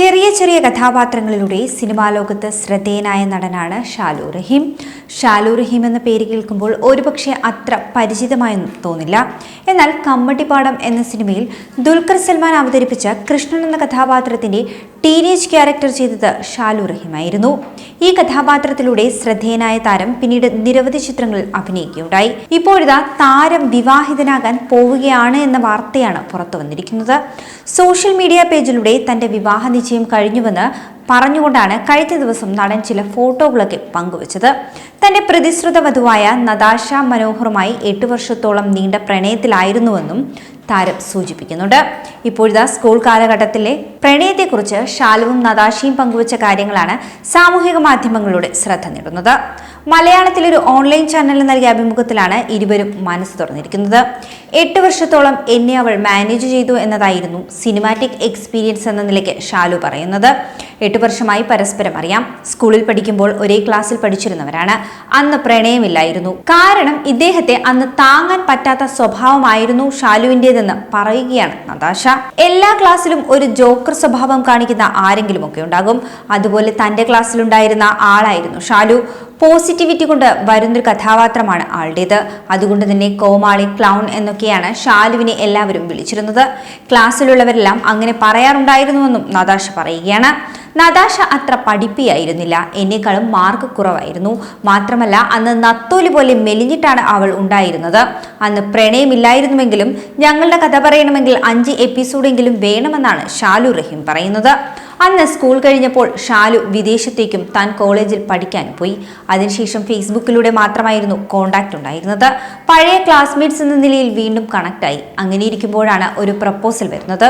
ചെറിയ ചെറിയ കഥാപാത്രങ്ങളിലൂടെ സിനിമാ ലോകത്ത് ശ്രദ്ധേയനായ നടനാണ് ഷാലു റഹീം. ഷാലു റഹീം എന്ന പേര് കേൾക്കുമ്പോൾ ഒരുപക്ഷെ അത്ര പരിചിതമായൊന്നും തോന്നില്ല. എന്നാൽ കമ്മട്ടിപ്പാടം എന്ന സിനിമയിൽ ദുൽഖർ സൽമാൻ അവതരിപ്പിച്ച കൃഷ്ണൻ എന്ന കഥാപാത്രത്തിന്റെ ടീനേജ് ക്യാരക്ടർ ചെയ്തത് ഷാലു റഹീമായിരുന്നു ഈ കഥാപാത്രത്തിലൂടെ ശ്രദ്ധേയനായ താരം പിന്നീട് നിരവധി ചിത്രങ്ങളിൽ അഭിനയിക്കുകയുണ്ടായി. ഇപ്പോഴിതാ താരം വിവാഹിതനാകാൻ പോവുകയാണ് എന്ന വാർത്തയാണ് പുറത്തു വന്നിരിക്കുന്നത്. സോഷ്യൽ മീഡിയ പേജിലൂടെ തന്റെ വിവാഹ നിശ്ചയം കഴിഞ്ഞുവെന്ന് പറഞ്ഞുകൊണ്ടാണ് കഴിഞ്ഞ ദിവസം നടൻ ചില ഫോട്ടോകളൊക്കെ പങ്കുവച്ചത്. തന്റെ പ്രതിശ്രുത വധുവായ നതാഷ മനോഹറുമായി എട്ട് വർഷത്തോളം നീണ്ട പ്രണയത്തിലായിരുന്നുവെന്നും താരം സൂചിപ്പിക്കുന്നുണ്ട്. ഇപ്പോഴത്തെ സ്കൂൾ കാലഘട്ടത്തിലെ പ്രണയത്തെക്കുറിച്ച് ഷാലുവും നതാശയും പങ്കുവച്ച കാര്യങ്ങളാണ് സാമൂഹിക മാധ്യമങ്ങളുടെ ശ്രദ്ധ നേടുന്നത്. മലയാളത്തിലെ ഒരു ഓൺലൈൻ ചാനലിൽ നൽകിയ അഭിമുഖത്തിലാണ് ഇരുവരും മനസ്സ് തുറന്നിരിക്കുന്നത്. എട്ട് വർഷത്തോളം എന്നെ അവൾ മാനേജ് ചെയ്തു എന്നതായിരുന്നു സിനിമാറ്റിക് എക്സ്പീരിയൻസ് എന്ന നിലയ്ക്ക് ഷാലു പറയുന്നത്. എട്ട് വർഷമായി പരസ്പരം അറിയാം. സ്കൂളിൽ പഠിക്കുമ്പോൾ ഒരേ ക്ലാസ്സിൽ പഠിച്ചിരുന്നവരാണ്. അന്ന് പ്രണയമില്ലായിരുന്നു. കാരണം ഇദ്ദേഹത്തെ അന്ന് താങ്ങാൻ പറ്റാത്ത സ്വഭാവമായിരുന്നു ഷാലുവിന്റെതെന്ന് പറയുകയാണ് നതാശ എല്ലാ ക്ലാസ്സിലും ഒരു ജോക്കർ സ്വഭാവം കാണിക്കുന്ന ആരെങ്കിലും ഒക്കെ ഉണ്ടാകും. അതുപോലെ തന്റെ ക്ലാസ്സിലുണ്ടായിരുന്ന ആളായിരുന്നു ഷാലു. പോസിറ്റിവിറ്റി കൊണ്ട് വരുന്നൊരു കഥാപാത്രമാണ് ആളുടേത്. അതുകൊണ്ട് തന്നെ കോമാളി ക്ലൗൺ എന്നൊക്കെയാണ് ഷാലുവിനെ എല്ലാവരും വിളിച്ചിരുന്നത്. ക്ലാസ്സിലുള്ളവരെല്ലാം അങ്ങനെ പറയാറുണ്ടായിരുന്നുവെന്നും നതാഷ പറയുകയാണ്. നതാഷ അത്ര പഠിപ്പിയായിരുന്നില്ല. എന്നേക്കാളും മാർക്ക് കുറവായിരുന്നു. മാത്രമല്ല അന്ന് നത്തോലി പോലെ മെലിഞ്ഞിട്ടാണ് അവൾ ഉണ്ടായിരുന്നത്. അന്ന് പ്രണയമില്ലായിരുന്നുവെങ്കിലും ഞങ്ങളുടെ കഥ പറയണമെങ്കിൽ അഞ്ച് എപ്പിസോഡെങ്കിലും വേണമെന്നാണ് ഷാലു റഹീം പറയുന്നത്. അന്ന് സ്കൂൾ കഴിഞ്ഞപ്പോൾ ഷാലു വിദേശത്തേക്കും താൻ കോളേജിൽ പഠിക്കാൻ പോയി. അതിനുശേഷം ഫേസ്ബുക്കിലൂടെ മാത്രമായിരുന്നു കോണ്ടാക്ട് ഉണ്ടായിരുന്നത്. പഴയ ക്ലാസ്മേറ്റ്സ് എന്ന നിലയിൽ വീണ്ടും കണക്റ്റായി അങ്ങനെ ഇരിക്കുമ്പോഴാണ് ഒരു പ്രപ്പോസൽ വരുന്നത്.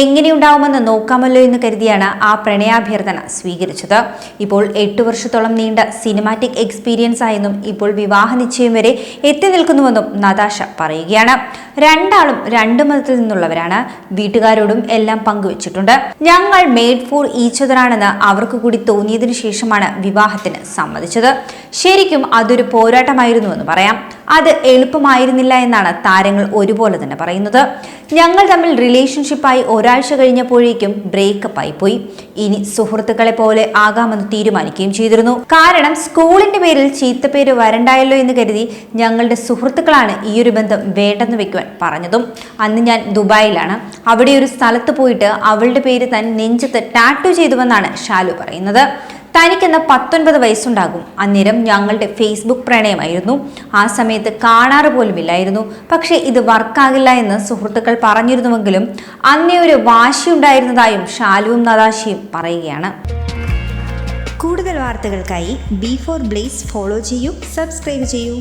എങ്ങനെയുണ്ടാവുമെന്ന് നോക്കാമല്ലോ എന്ന് കരുതിയാണ് ആ പ്രണയാഭ്യർത്ഥന സ്വീകരിച്ചത്. ഇപ്പോൾ എട്ട് വർഷത്തോളം നീണ്ട സിനിമാറ്റിക് എക്സ്പീരിയൻസ് ആയെന്നും ഇപ്പോൾ വിവാഹ നിശ്ചയം വരെ എത്തി നിൽക്കുന്നുവെന്നും നതാശ പറയുകയാണ്. രണ്ടാളും രണ്ട് മതത്തിൽ നിന്നുള്ളവരാണ്. വീട്ടുകാരോടും എല്ലാം പങ്കുവച്ചിട്ടുണ്ട്. ഞങ്ങൾ മെയ്ഡ് ഫോർ ഈച്ചതരാണെന്ന് അവർക്ക് കൂടി തോന്നിയതിനു ശേഷമാണ് വിവാഹത്തിന് സമ്മതിച്ചത്. ശരിക്കും അതൊരു പോരാട്ടമായിരുന്നുവെന്ന് പറയാം. അത് എളുപ്പമായിരുന്നില്ല എന്നാണ് താരങ്ങൾ ഒരുപോലെ തന്നെ പറയുന്നത്. ഞങ്ങൾ തമ്മിൽ റിലേഷൻഷിപ്പായി ഒരാഴ്ച കഴിഞ്ഞപ്പോഴേക്കും ബ്രേക്കപ്പ് ആയി പോയി. ഇനി സുഹൃത്തുക്കളെ പോലെ ആകാമെന്ന് തീരുമാനിക്കുകയും ചെയ്തിരുന്നു. കാരണം സ്കൂളിന്റെ പേരിൽ ചീത്ത പേര് വരണ്ടായല്ലോ എന്ന് കരുതി ഞങ്ങളുടെ സുഹൃത്തുക്കളാണ് ഈ ഒരു ബന്ധം വേണ്ടെന്ന് വെക്കുവാൻ പറഞ്ഞതും. അന്ന് ഞാൻ ദുബായിലാണ്. അവിടെ ഒരു സ്ഥലത്ത് പോയിട്ട് അവളുടെ പേര് താൻ നെഞ്ചത്ത് ടാറ്റു ചെയ്തുവെന്നാണ് ഷാലു പറയുന്നത്. തനിക്കെന്ന് പത്തൊൻപത് വയസ്സുണ്ടാകും. അന്നേരം ഞങ്ങളുടെ ഫേസ്ബുക്ക് പ്രണയമായിരുന്നു. ആ സമയത്ത് കാണാറ് പോലുമില്ലായിരുന്നു. പക്ഷേ ഇത് വർക്കാകില്ല എന്ന് സുഹൃത്തുക്കൾ പറഞ്ഞിരുന്നുവെങ്കിലും അന്നേ ഒരു വാശി ഉണ്ടായിരുന്നതായും ഷാലുവും നദാശിയും പറയുകയാണ്. കൂടുതൽ വാർത്തകൾക്കായി ബി ഫോർ ബ്ലേസ് ഫോളോ ചെയ്യൂ സബ്സ്ക്രൈബ് ചെയ്യൂ.